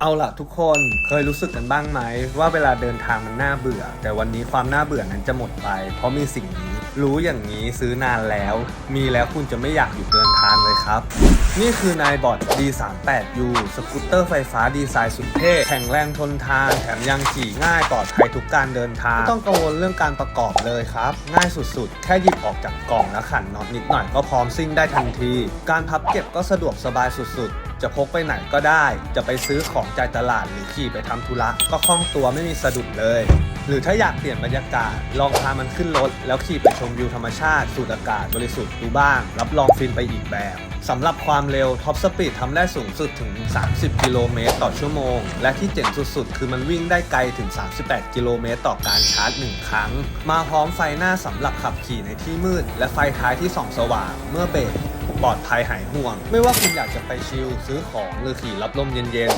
เอาล่ะทุกคนเคยรู้สึกกันบ้างไหม ว่าเวลาเดินทางมันน่าเบื่อ แต่วันนี้ความน่าเบื่อนั้นจะหมดไป เพราะมีสิ่งนี้ รู้อย่างนี้ซื้อนานแล้ว มีแล้วคุณจะไม่อยากหยุดเดินทางเลยครับ นี่คือนายบอด D38U สกูตเตอร์ไฟฟ้าดีไซน์สุดเท่แข็งแรงทนทานแถมยังขี่ง่ายปลอดภัยทุกการเดินทางไม่ต้องกังวลเรื่องการประกอบเลยครับ ง่ายสุดๆ แค่หยิบออกจากกล่องแล้วขันน็อตนิดหน่อยก็พร้อมซิ่งได้ทันที การพับเก็บก็สะดวกสบายสุดๆ จะพกไปไหนก็ได้ จะไปซื้อของจ่ายตลาดหรือขี่ไปทำธุระก็คล่องตัวไม่มีสะดุดเลย หรือถ้าอยากเปลี่ยนบรรยากาศ ลองพามันขึ้นรถ แล้วขี่ไปชมวิวธรรมชาติสูดอากาศบริสุทธิ์ดูบ้าง รับรองฟินไปอีกแบบสำหรับความเร็วท็อปสปีดทำได้สูงสุดถึง 30 กิโลเมตรต่อชั่วโมง และที่เจ๋งสุดๆ คือมันวิ่งได้ไกลถึง 38 กิโลเมตรต่อการชาร์จ 1 ครั้ง มาพร้อมไฟหน้าสำหรับขับขี่ในที่มืด และไฟท้ายที่ส่องสว่าง เมื่อเบรก ปลอดภัยหายห่วง ไม่ว่าคุณอยากจะไปชิลซื้อของหรือขี่รับลมเย็น